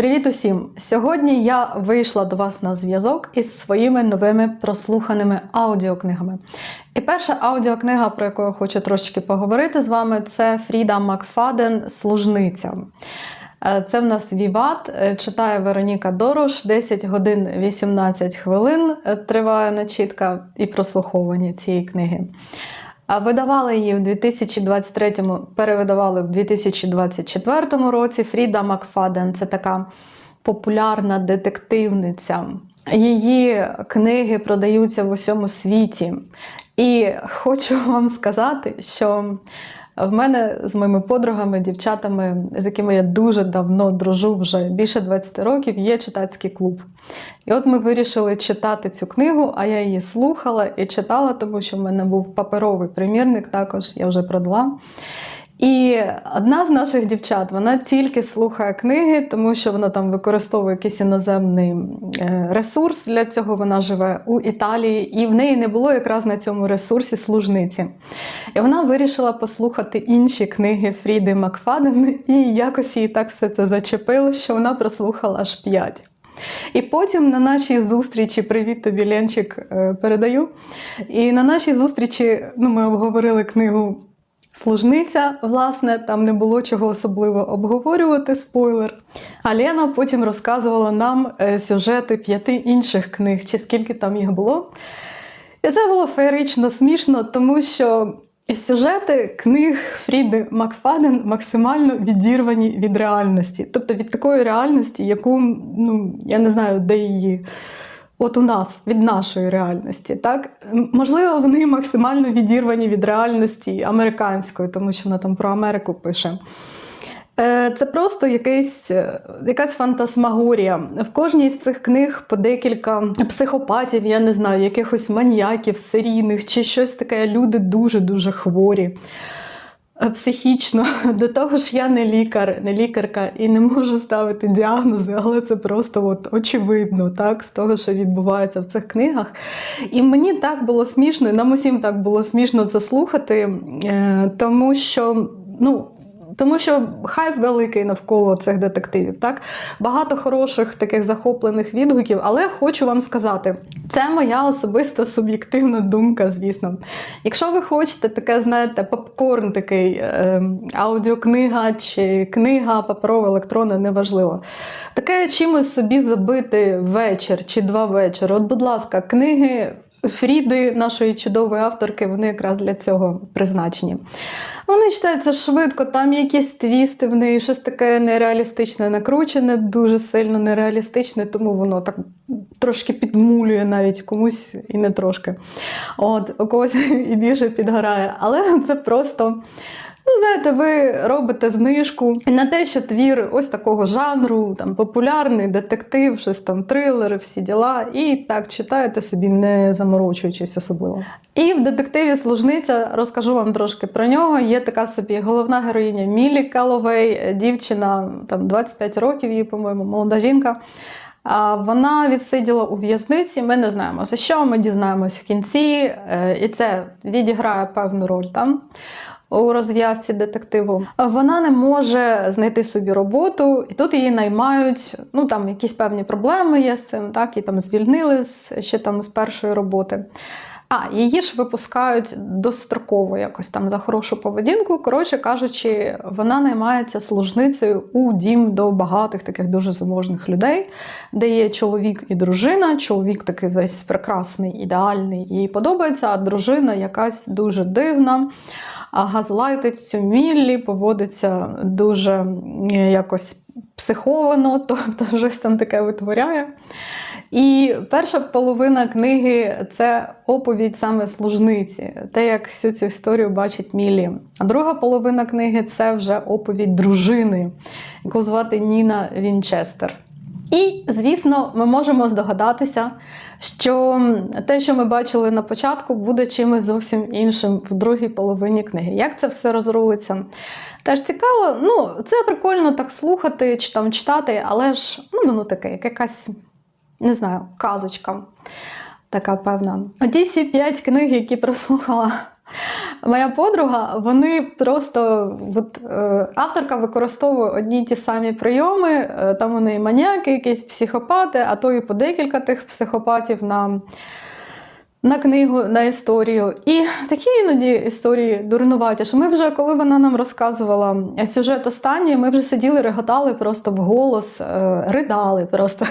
Привіт усім! Сьогодні я вийшла до вас на зв'язок із своїми новими прослуханими аудіокнигами. І перша аудіокнига, про яку я хочу трошечки поговорити з вами, це Фріда Макфаден Служниця. Е, Це в нас Віват, е, читає Вероніка Дорош, 10 годин 18 хвилин е, триває начітка і прослуховування цієї книги. Видавали її в 2023-му, перевидавали в 2024 році. Фріда Макфаден це така популярна детективниця. Її книги продаються в усьому світі. І хочу вам сказати, що в мене з моїми подругами, дівчатами, з якими я дуже давно дружу, вже більше 20 років, є читацький клуб. І от ми вирішили читати цю книгу, а я її слухала і читала, тому що в мене був паперовий примірник, також я вже продала. І одна з наших дівчат вона тільки слухає книги, тому що вона там використовує якийсь іноземний е, ресурс. Для цього вона живе у Італії, і в неї не було якраз на цьому ресурсі служниці. І вона вирішила послухати інші книги Фріди Макфаден, і якось її так все це зачепило, що вона прослухала аж п'ять. І потім на нашій зустрічі, привіт тобі, Ленчик, е, передаю. І на нашій зустрічі ну, ми обговорили книгу Служниця, власне, там не було чого особливо обговорювати, спойлер. А потім розказувала нам е, сюжети п'яти інших книг, чи скільки там їх було. І це було феєрично смішно, тому що сюжети книг Фріди Макфаден максимально відірвані від реальності. Тобто від такої реальності, яку ну, я не знаю, де її. От у нас від нашої реальності, так можливо, вони максимально відірвані від реальності американської, тому що вона там про Америку пише. Е, Це просто якийсь, е, якась фантасмагорія. В кожній з цих книг по декілька психопатів, я не знаю, якихось маніяків, серійних чи щось таке. Люди дуже-дуже хворі. Е, Психічно, до того ж, я не лікар, не лікарка і не можу ставити діагнози, але це просто от очевидно, так, з того, що відбувається в цих книгах. І мені так було смішно, і нам усім так було смішно це слухати, е, тому що, ну. Тому що хайп великий навколо цих детективів, так багато хороших таких захоплених відгуків, але хочу вам сказати, це моя особиста суб'єктивна думка, звісно. Якщо ви хочете таке, знаєте, попкорн такий, е, аудіокнига чи книга, паперова, електронна, неважливо. Таке чимось собі забити вечір чи два вечори. От, будь ласка, книги. Фріди, нашої чудової авторки, вони якраз для цього призначені. Вони читаються швидко, там якісь твісти в неї, щось таке нереалістичне, накручене, дуже сильно нереалістичне, тому воно так трошки підмулює навіть комусь і не трошки. От, у когось і більше підгорає. Але це просто. Ну, знаєте, ви робите знижку на те, що твір ось такого жанру, там популярний детектив, щось там трилери, всі діла, і так читаєте собі, не заморочуючись особливо. І в детективі Служниця розкажу вам трошки про нього. Є така собі головна героїня Мілі Каловей, дівчина там 25 років, їй, по-моєму, молода жінка. А Вона відсиділа у в'язниці. Ми не знаємо за що. Ми дізнаємось в кінці, е, і це відіграє певну роль там у розв'язці детективу. Вона не може знайти собі роботу, і тут її наймають. Ну там якісь певні проблеми є з цим, так і там звільнили з ще там з першої роботи. А, її ж випускають достроково якось там за хорошу поведінку. Коротше кажучи, вона наймається служницею у дім до багатих таких дуже заможних людей, де є чоловік і дружина. Чоловік такий весь прекрасний, ідеальний, їй подобається, а дружина якась дуже дивна. Газлайтить цю Міллі, поводиться дуже якось психовано, тобто щось там таке витворяє. І перша половина книги це оповідь саме служниці, те, як всю цю історію бачить Мілі. А друга половина книги це вже оповідь дружини, яку звати Ніна Вінчестер. І, звісно, ми можемо здогадатися, що те, що ми бачили на початку, буде чимось зовсім іншим в другій половині книги. Як це все розрулиться? Теж цікаво. Ну, це прикольно так слухати чи там читати, але ж ну, воно таке, як якась, не знаю, казочка така певна. Оті всі п'ять книг, які прослухала Моя подруга, вони просто от, е, авторка використовує одні й ті самі прийоми. Е, там вони маніяки, якісь психопати, а то і по декілька тих психопатів на, на книгу, на історію. І такі іноді історії дурнуваті, що ми вже, коли вона нам розказувала сюжет останній, ми вже сиділи, реготали просто в голос, е, ридали просто.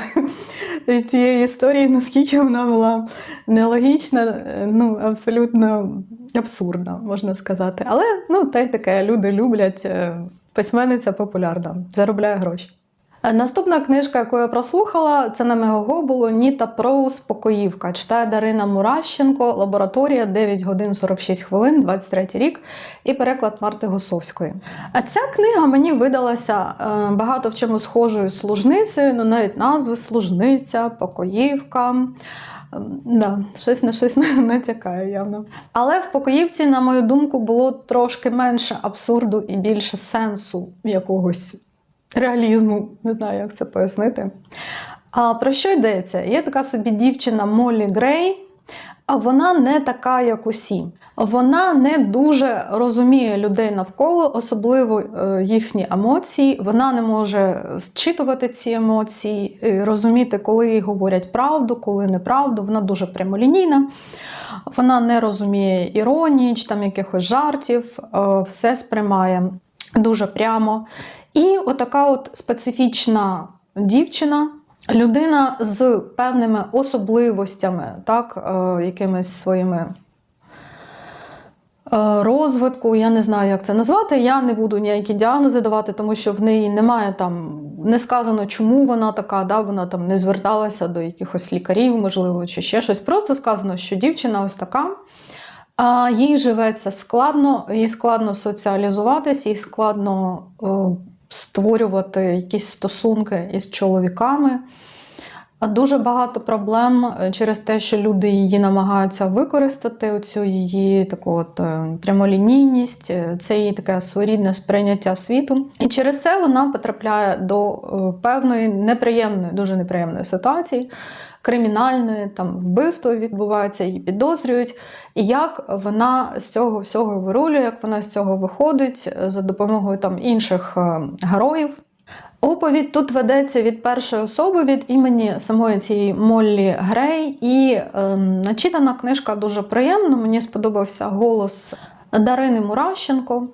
Цієї історії, наскільки вона була нелогічна, ну абсолютно абсурдна, можна сказати. Але ну, те й таке, люди люблять. е, Письменниця популярна, заробляє гроші. Е, Наступна книжка, яку я прослухала, це на Мегого було Ніта Проус Покоївка. Читає Дарина Муращенко, лабораторія 9 годин 46 хвилин, 23 рік, і переклад Марти Гусовської. А ця книга мені видалася е, багато в чому схожою з служницею, ну навіть назви служниця, покоївка. Ем, Да, щось на щось натякає явно. Але в покоївці, на мою думку, було трошки менше абсурду і більше сенсу якогось реалізму. Не знаю, як це пояснити. А про що йдеться? Є така собі дівчина Моллі Грей. Вона не така, як усі. Вона не дуже розуміє людей навколо, особливо е, їхні емоції. Вона не може зчитувати ці емоції, е, розуміти, коли їй говорять правду, коли неправду. Вона дуже прямолінійна. Вона не розуміє іронії чи там якихось жартів, е, все сприймає дуже прямо. І отака от специфічна дівчина. Людина з певними особливостями, так, е, якимись своїми е, розвитку, я не знаю, як це назвати. Я не буду ніякі діагнози давати, тому що в неї немає там, не сказано, чому вона така, да, вона там не зверталася до якихось лікарів, можливо, чи ще щось. Просто сказано, що дівчина ось така. А їй живеться складно, їй складно соціалізуватись, їй складно е, створювати якісь стосунки із чоловіками. А Дуже багато проблем е, через те, що люди її намагаються використати, оцю її таку от е, прямолінійність, е, це її таке своєрідне сприйняття світу. І через це вона потрапляє до певної неприємної, дуже неприємної ситуації, кримінальної, там вбивство відбувається, її підозрюють. І як вона з цього всього вирулює, як вона з цього виходить е, за допомогою там інших е, героїв. Оповідь тут ведеться від першої особи від імені самої цієї Моллі Грей, і е, начитана книжка дуже приємна. Мені сподобався голос Дарини Муращенко.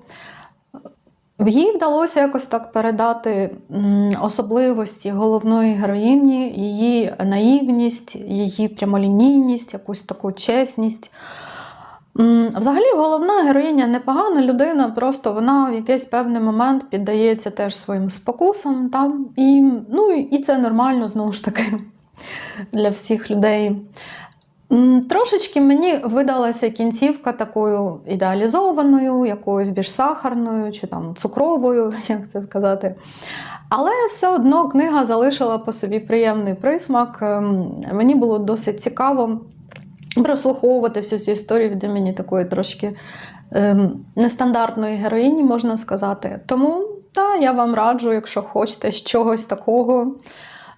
Їй вдалося якось так передати особливості головної героїні, її наївність, її прямолінійність, якусь таку чесність. Взагалі, головна героїня непогана людина, просто вона в якийсь певний момент піддається теж своїм спокусам. Там, і, ну, і це нормально знову ж таки для всіх людей. Трошечки мені видалася кінцівка такою ідеалізованою, якоюсь більш сахарною чи там цукровою, як це сказати. Але все одно книга залишила по собі приємний присмак. Ем, Мені було досить цікаво прослуховувати всю цю історію від імені такої трошки ем, нестандартної героїні, можна сказати. Тому та, я вам раджу, якщо хочете з чогось такого.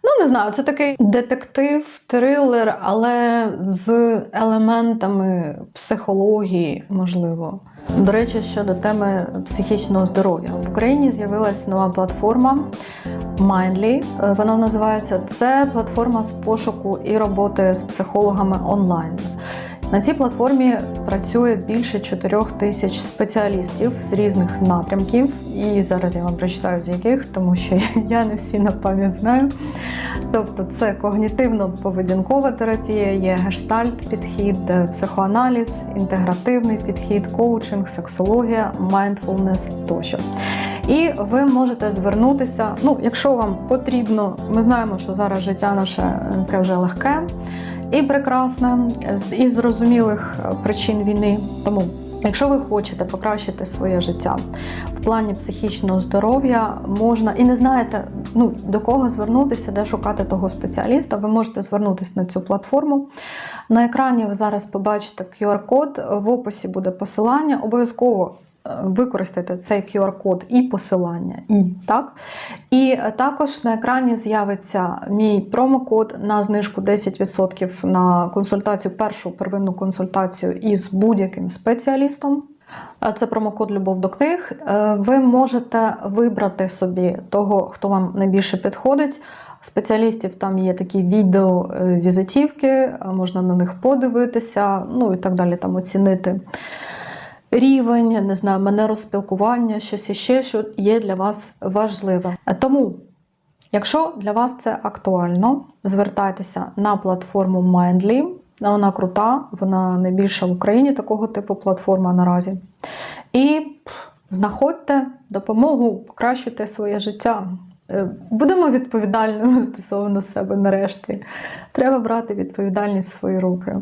Ну, не знаю, це такий детектив, трилер, але з елементами психології, можливо. До речі, щодо теми психічного здоров'я. В Україні з'явилася нова платформа Mindly. Е, Вона називається це платформа з пошуку і роботи з психологами онлайн. На цій платформі працює більше 4 тисяч спеціалістів з різних напрямків, і зараз я вам прочитаю з яких, тому що я не всі на пам'ять знаю. Тобто, це когнітивно-поведінкова терапія, є гештальт-підхід, е, психоаналіз, інтегративний підхід, коучинг, сексологія, майндфулнес тощо. І ви можете звернутися. Ну, якщо вам потрібно, ми знаємо, що зараз життя наше е, таке вже легке і прекрасне, із зрозумілих е, причин війни. Тому, якщо ви хочете покращити своє життя в плані психічного здоров'я, можна і не знаєте, ну до кого звернутися, де шукати того спеціаліста, ви можете звернутися на цю платформу. На екрані ви зараз побачите QR-код, в описі буде посилання. Обов'язково е, використайте цей QR-код і посилання, і так. І також на екрані з'явиться мій промокод на знижку 10% на консультацію, першу первинну консультацію із будь-яким спеціалістом. Е, Це промокод Любов до книг. Е, Ви можете вибрати собі того, хто вам найбільше підходить. Спеціалістів там є такі відео е, візитівки, е, можна на них подивитися, ну і так далі, там оцінити рівень, не знаю, манеру спілкування, щось іще, що є для вас важливе. Тому, якщо для вас це актуально, звертайтеся на платформу Mindly. Вона крута, вона найбільша в Україні такого типу платформа наразі. І знаходьте допомогу, покращуйте своє життя. Е, Будемо відповідальними стосовно себе нарешті. Треба брати відповідальність в свої руки.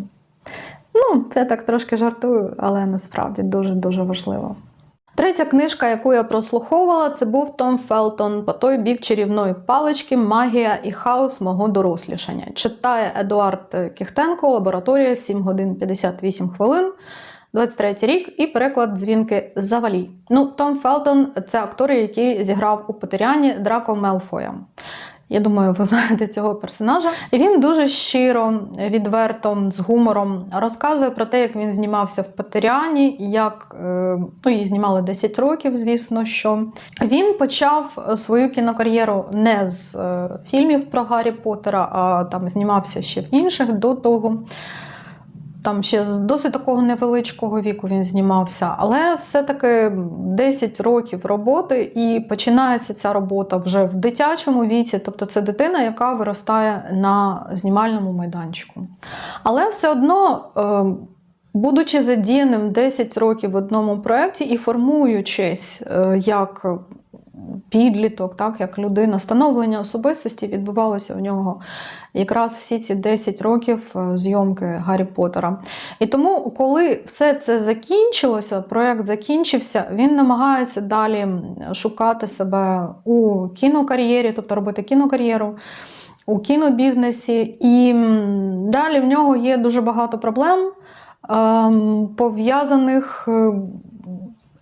Ну, це так трошки жартую, але насправді дуже-дуже важливо. Третя книжка, яку я прослуховувала, це був Том Фелтон по той бік чарівної палички Магія і хаос мого дорослішання. Читає Едуард Кіхтенко, лабораторія 7 годин 58 хвилин. 23 рік і переклад дзвінки Завалі. Ну, Том Фелтон це актор, який зіграв у Петеріані Драко Мелфоя. Я думаю, ви знаєте цього персонажа. Він дуже щиро, відверто, з гумором розказує про те, як він знімався в Патеріані, як е, ну, її знімали 10 років, звісно, що він почав свою кінокар'єру не з е, фільмів про Гаррі Поттера, а там знімався ще в інших до того. Там ще з досить такого невеличкого віку він знімався, але все-таки 10 років роботи, і починається ця робота вже в дитячому віці. Тобто це дитина, яка виростає на знімальному майданчику. Але все одно, е, будучи задіяним 10 років в одному проєкті і формуючись е, як підліток, так, як людина, становлення особистості відбувалося у нього якраз всі ці 10 років е, зйомки Гаррі Поттера. І тому, коли все це закінчилося, проєкт закінчився, він намагається далі шукати себе у кінокар'єрі, тобто робити кінокар'єру. У кінобізнесі, і далі в нього є дуже багато проблем, ем, пов'язаних.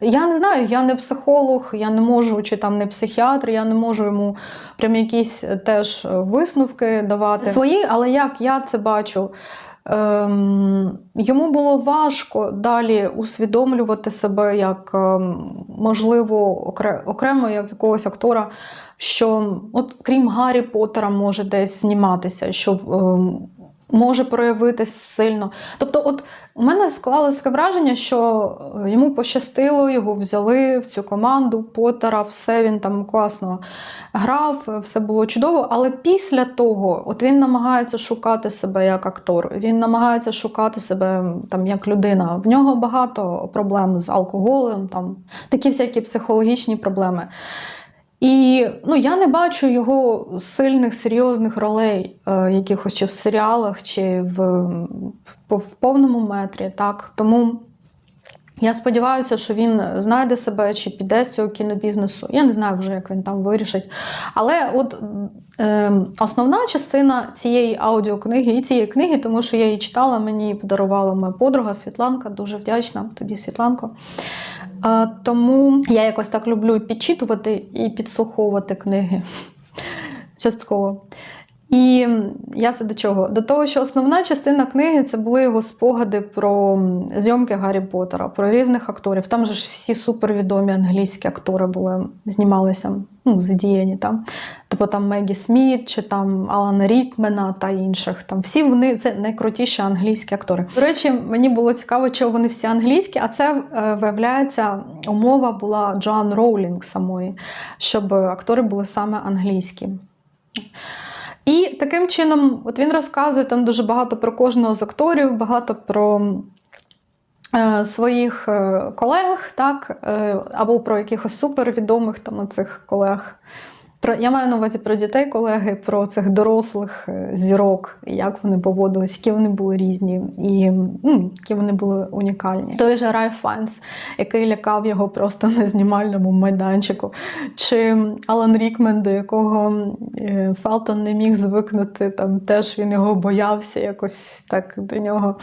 Я не знаю, я не психолог, я не можу, чи там не психіатр, я не можу йому прям якісь е, теж е, висновки давати свої, але як я це бачу. Ем, йому було важко далі усвідомлювати себе як ем, можливо окре- окремо як якогось актора, що от крім Гаррі Поттера може десь зніматися, що ем, може проявитись сильно. Тобто, от у мене склалось таке враження, що е, йому пощастило, його взяли в цю команду Поттера, все він там класно грав, все було чудово. Але після того, от він намагається шукати себе як актор, він намагається шукати себе там як людина. В нього багато проблем з алкоголем, там такі всякі психологічні проблеми. І ну, я не бачу його сильних, серйозних ролей, е, якихось чи в серіалах, чи в, в, повному метрі. Так? Тому я сподіваюся, що він знайде себе чи піде з цього кінобізнесу. Я не знаю вже, як він там вирішить. Але от е, основна частина цієї аудіокниги і цієї книги, тому що я її читала, мені подарувала моя подруга Світланка. Дуже вдячна тобі, Світланко. Тому я якось так люблю підчитувати і підслуховувати книги частково. І я це до чого? До того, що основна частина книги це були його спогади про зйомки Гаррі Поттера, про різних акторів. Там же ж всі супервідомі англійські актори були, знімалися, ну, задіяні там. Типу там Мегі Сміт чи там Алана Рікмена та інших. Там всі вони це найкрутіші англійські актори. До речі, мені було цікаво, чого вони всі англійські, а це е, виявляється, умова була Джоан Роулінг самої, щоб актори були саме англійські. І таким чином, от він розказує там дуже багато про кожного з акторів, багато про е, своїх е, колег, так, е, або про якихось супервідомих там оцих колег. Про, я маю на увазі про дітей, колеги, про цих дорослих е, зірок, як вони поводились, які вони були різні, і ну, які вони були унікальні. Той же Рай Файнс, який лякав його просто на знімальному майданчику, чи Алан Рікмен, до якого е, Фелтон не міг звикнути, там теж він його боявся, якось так до нього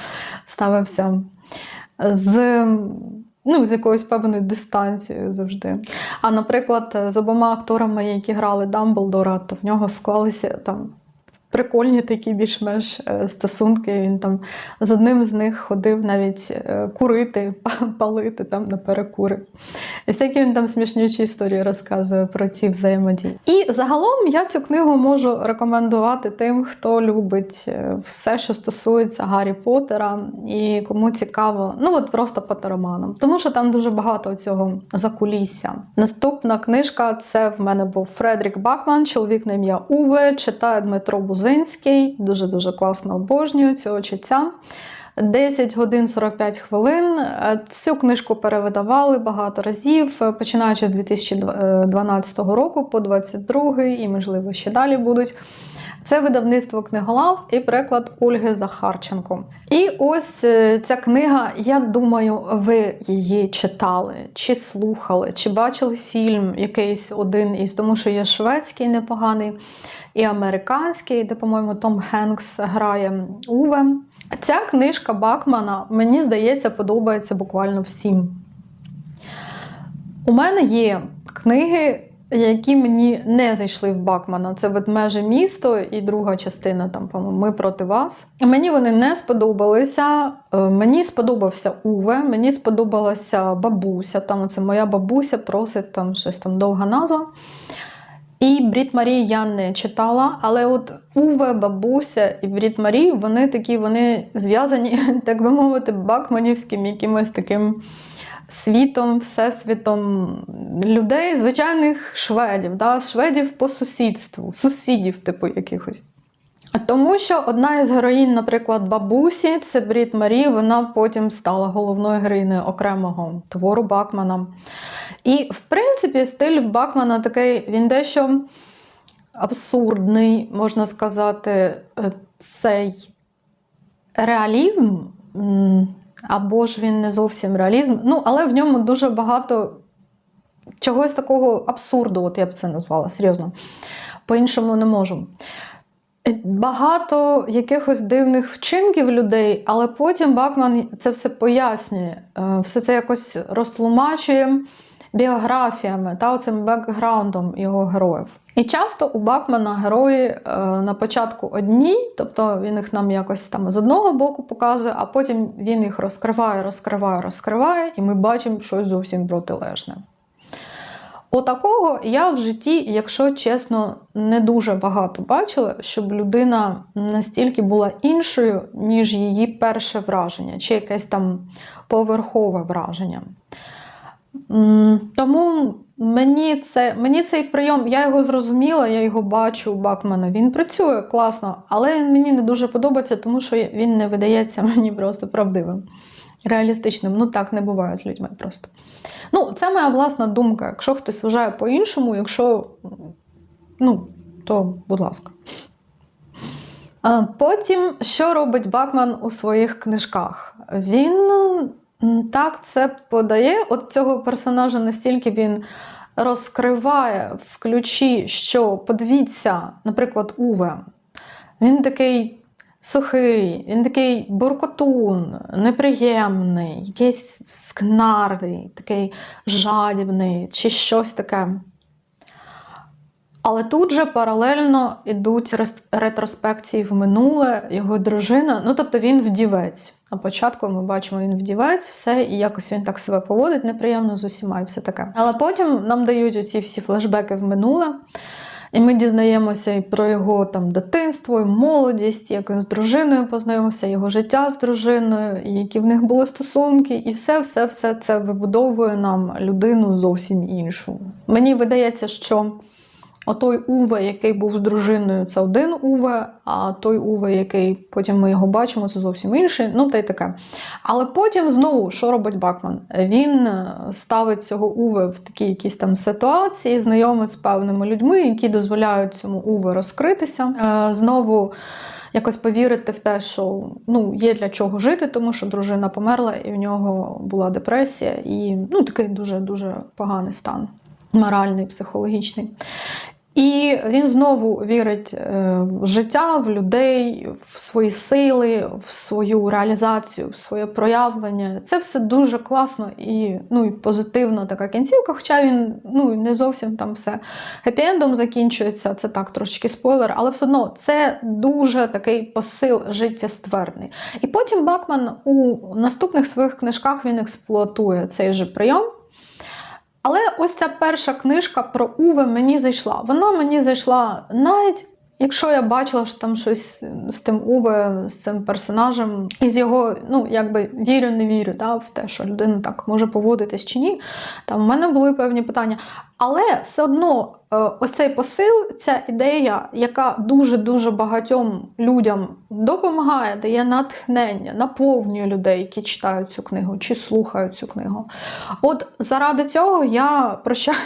ставився з. Ну, з якоюсь певною дистанцією завжди. А наприклад, з обома акторами, які грали Дамблдора, то в нього склалися там прикольні такі більш-менш е, стосунки. Він там з одним з них ходив навіть е, курити, палити там на перекури. І всякі він там смішнючі історії розказує про ці взаємодії. І загалом я цю книгу можу рекомендувати тим, хто любить е, все, що стосується Гаррі Поттера, і кому цікаво, ну от просто патероманом. Тому що там дуже багато цього закулісся. Наступна книжка це в мене був Фредрік Бакман, чоловік на ім'я Уве, читає Дмитро Бузинський. Дуже дуже класно обожнюю цього чиття. 10 годин 45 хвилин. Цю книжку перевидавали багато разів, починаючи з 2012 року по 2022 і, можливо, ще далі будуть. Це видавництво книголав і переклад Ольги Захарченко. І ось е, ця книга, я думаю, ви її читали, чи слухали, чи бачили фільм якийсь один із, тому що є шведський непоганий і американський, де, по-моєму, Том Хенкс грає Уве. Ця книжка Бакмана, мені здається, подобається буквально всім. У мене є книги, які мені не зайшли в Бакмана. Це ведмеже місто і друга частина, там, по-моєму, Ми проти вас. Мені вони не сподобалися. Е, Мені сподобався Уве, мені сподобалася бабуся. Там це моя бабуся просить там щось там довга назва. І Брід Марії я не читала, але от Уве, бабуся і Брід Марі, вони такі, вони зв'язані, так би мовити, бакманівським якимось таким світом, всесвітом людей, звичайних шведів, да? шведів по сусідству, сусідів, типу якихось. Тому що одна із героїнь, наприклад, бабусі, це Брід Марі, вона потім стала головною героїнею окремого твору Бакмана. І, в принципі, стиль Бакмана такий, він дещо абсурдний, можна сказати, е, цей реалізм, або ж він не зовсім реалізм, ну, але в ньому дуже багато чогось такого абсурду, от я б це назвала, серйозно. По-іншому не можу. Багато якихось дивних вчинків людей, але потім Бакман це все пояснює, е, все це якось розтлумачує біографіями та оцим бекграундом його героїв. І часто у Бакмана герої е, на початку одні, тобто він їх нам якось там з одного боку показує, а потім він їх розкриває, розкриває, розкриває, і ми бачимо щось зовсім протилежне. Отакого я в житті, якщо чесно, не дуже багато бачила, щоб людина настільки була іншою, ніж її перше враження, чи якесь там поверхове враження. Тому мені, це, мені цей прийом, я його зрозуміла, я його бачу у Бакмана. Він працює класно, але він мені не дуже подобається, тому що він не видається мені просто правдивим, реалістичним. Ну так не буває з людьми просто. Ну, це моя власна думка. Якщо хтось вважає по-іншому, якщо, ну, то будь ласка. Потім, що робить Бакман у своїх книжках? Він так це подає. От цього персонажа настільки він розкриває в ключі, що подивіться, наприклад, Уве. Він такий сухий, він такий буркотун, неприємний, якийсь скнарний, такий жадібний чи щось таке. Але тут же паралельно йдуть ретроспекції в минуле, його дружина. Ну, тобто він вдівець. На початку ми бачимо, він вдівець, все, і якось він так себе поводить неприємно з усіма і все таке. Але потім нам дають оці всі флешбеки в минуле. І ми дізнаємося і про його там дитинство, і молодість, як він з дружиною познайомився, його життя з дружиною, і які в них були стосунки, і все, все, все це вибудовує нам людину зовсім іншу. Мені видається, що отой Уве, який був з дружиною, це один Уве, а той Уве, який потім ми його бачимо, це зовсім інший. Ну та й таке. Але потім знову, що робить Бакман? Він е, ставить цього Уве в такі якісь там ситуації, знайомить з певними людьми, які дозволяють цьому Уве розкритися. Е, Знову якось повірити в те, що ну, є для чого жити, тому що дружина померла, і в нього була депресія, і ну, такий дуже-дуже поганий стан, моральний, психологічний. І він знову вірить е, в життя, в людей, в свої сили, в свою реалізацію, в своє проявлення. Це все дуже класно і, ну, і позитивна така кінцівка, хоча він ну, не зовсім там все хеппі-ендом закінчується, це так трошки спойлер, але все одно це дуже такий посил життєстверний. І потім Бакман у наступних своїх книжках він експлуатує цей же прийом. Але ось ця перша книжка про Уве мені зайшла. Вона мені зайшла навіть. Якщо я бачила, що там щось з тим Уве, з цим персонажем, і з його, ну, якби вірю, не вірю да, в те, що людина так може поводитись чи ні, там в мене були певні питання. Але все одно е, ось цей посил, ця ідея, яка дуже-дуже багатьом людям допомагає, дає натхнення, наповнює людей, які читають цю книгу чи слухають цю книгу. От заради цього я прощаю.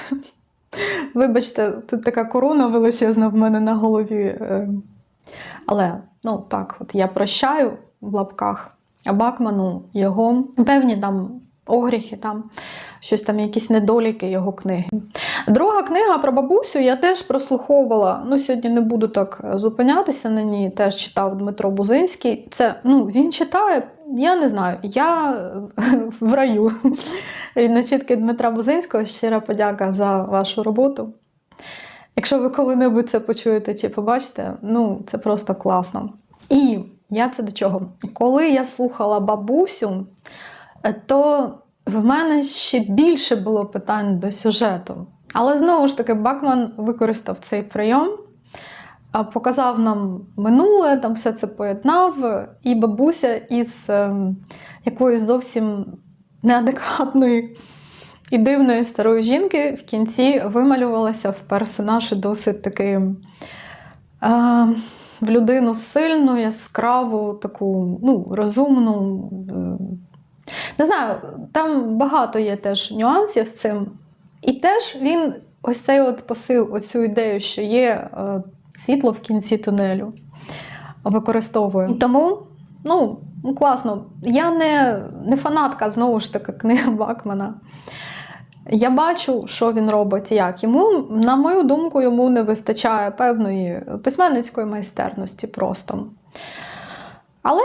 Вибачте, тут така корона величезна в мене на голові. е, Але ну так, от я прощаю в лапках Бакману його певні там огріхи, там щось там, якісь недоліки його книги. Друга книга про бабусю я теж прослуховувала. Ну, сьогодні не буду так е, зупинятися на ній. Теж читав Дмитро Бузинський. Це ну, він читає. Я не знаю, я в раю. Від начитки Дмитра Бузинського щира подяка за вашу роботу. Якщо ви коли-небудь це почуєте чи побачите, ну це просто класно. І я це до чого? Коли я слухала бабусю, е, то в мене ще більше було питань до сюжету. Але знову ж таки, Бакман використав цей прийом, показав нам минуле, там все це поєднав, і бабуся із ем, якоїсь зовсім неадекватної і дивної старої жінки в кінці вималювалася в персонажі досить таки е, в людину сильну, яскраву, таку ну, розумну. Не знаю, там багато є теж нюансів з цим. І теж він ось цей от посил, оцю ідею, що є е, світло в кінці тунелю, використовує. Тому, ну, ну класно. Я не, не фанатка знову ж таки книги Бакмана. Я бачу, що він робить і як. Йому, на мою думку, йому не вистачає певної письменницької майстерності просто. Але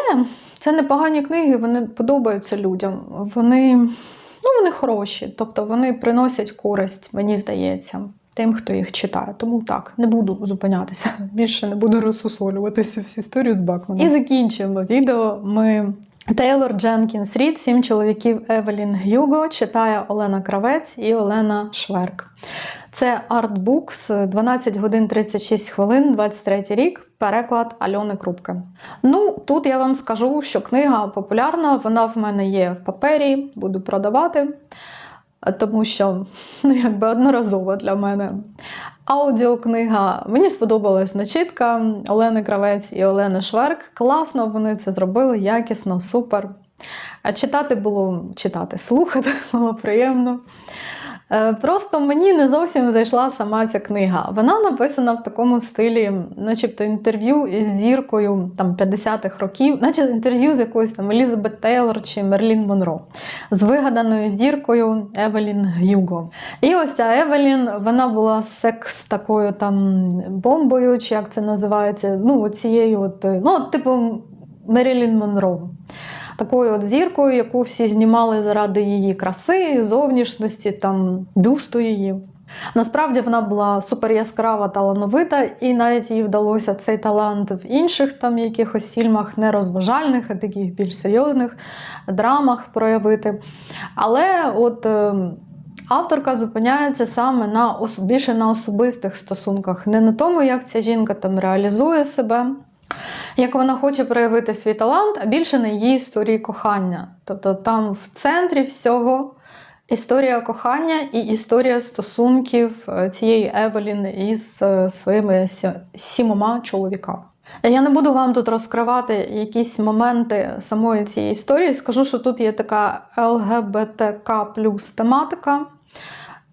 це непогані книги, вони подобаються людям. Вони, ну, вони хороші, тобто вони приносять користь, мені здається, тим, хто їх читає. Тому так, не буду зупинятися. Більше не буду розсусолюватися всю історію з Бакманом. І закінчуємо відео. Ми Тейлор Дженкінс Рід, сім чоловіків Евелін Гюго читає Олена Кравець і Олена Шверк. Це артбукс 12 годин 36 хвилин, 23 рік, переклад Альони Крупки. Ну, тут я вам скажу, що книга популярна, вона в мене є в папері, буду продавати, тому що ну, якби одноразово для мене. Аудіокнига. Мені сподобалась начитка Олени Кравець і Олени Шверк. Класно вони це зробили, якісно, супер. А читати було читати, слухати було приємно. Е, Просто мені не зовсім зайшла сама ця книга. Вона написана в такому стилі, начебто інтерв'ю із зіркою там 50-х років, наче інтерв'ю з якоюсь там Елізабет Тейлор чи Мерлін Монро, з вигаданою зіркою Евелін Гюго. І ось ця Евелін, вона була секс такою там бомбою, чи як це називається, ну, оцією, от, ну, от, типу Мерілін Монро такою от зіркою, яку всі знімали заради її краси, зовнішності, там, бюсту її. Насправді вона була супер яскрава, талановита, і навіть їй вдалося цей талант в інших там якихось фільмах, не розважальних, а таких більш серйозних драмах проявити. Але от. е, Авторка зупиняється саме на більше на особистих стосунках, не на тому, як ця жінка там реалізує себе, як вона хоче проявити свій талант, а більше на її історії кохання. Тобто там в центрі всього історія кохання і історія стосунків е, цієї Евелін із е, своїми сімома чоловіками. Я не буду вам тут розкривати якісь моменти самої цієї історії. Скажу, що тут є така ЛГБТК плюс тематика.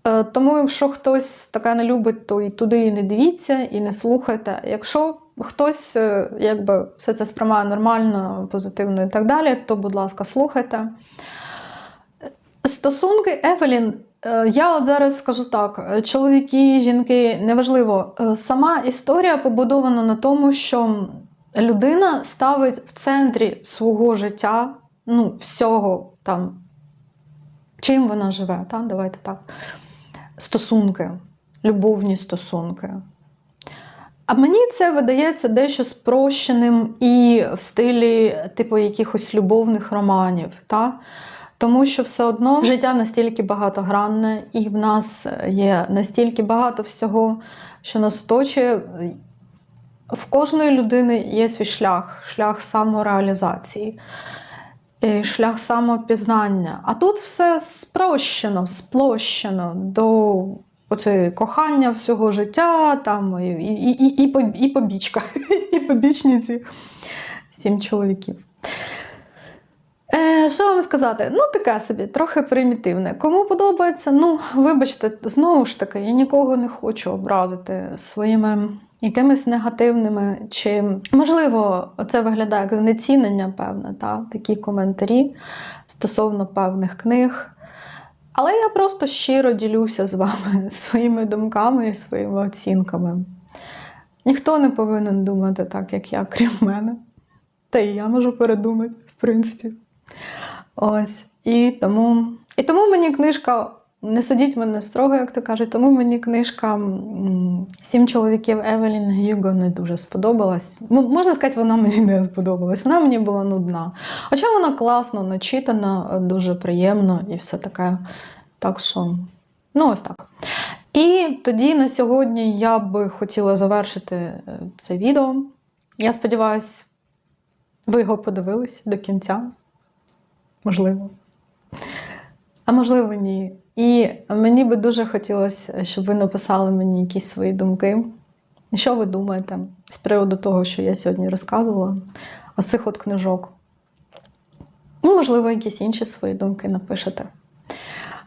Е, Тому, якщо хтось таке не любить, то і туди і не дивіться, і не слухайте. Якщо хтось е, якби все це сприймає нормально, позитивно і так далі, то, будь ласка, слухайте. Стосунки Евелін Е, Я от зараз скажу так: е, чоловіки, жінки, неважливо. Сама історія побудована на тому, що людина ставить в центрі свого життя, ну, всього там, чим вона живе, так? давайте так. Стосунки, любовні стосунки. А мені це видається дещо спрощеним і в стилі, типу, якихось любовних романів. Та? Тому що все одно життя настільки багатогранне, і в нас є настільки багато всього, що нас оточує. В кожної людини є свій шлях, шлях самореалізації, шлях самопізнання. А тут все спрощено, сплощено до оце кохання всього життя, там і, і, і, і, побічка, і побічні ці сім чоловіків. Е, що вам сказати? Ну, таке собі, трохи примітивне. Кому подобається, ну, вибачте, знову ж таки, я нікого не хочу образити своїми якимись негативними, чи, можливо, це виглядає як знецінення, певне, та? такі коментарі стосовно певних книг. Але я просто щиро ділюся з вами своїми думками і своїми оцінками. Ніхто не повинен думати так, як я, крім мене. Та і я можу передумати, в принципі. Ось. І тому, і тому мені книжка, не судіть мене строго, як то кажуть, тому мені книжка Сім чоловіків Евелін Гюго не дуже сподобалась. Можна сказати, вона мені не сподобалась. Вона мені була нудна. Хоча вона класно начитана, дуже приємно і все таке. Так що, ну ось так. І тоді на сьогодні я би хотіла завершити е, це відео. Я сподіваюся, ви його подивились до кінця. Можливо. А можливо, ні. І мені би дуже хотілося, щоб ви написали мені якісь свої думки. Що ви думаєте з приводу того, що я сьогодні розказувала, ось от книжок? Ну, можливо, якісь інші свої думки напишете.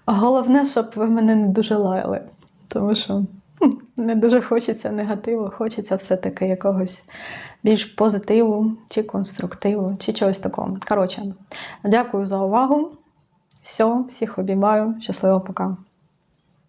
Головне, щоб ви мене не дуже лаяли, тому що не дуже хочеться негативу, хочеться все-таки якогось більш позитиву, чи конструктиву, чи чогось такого. Коротше, дякую за увагу. Все, всіх обіймаю. Щасливо, пока.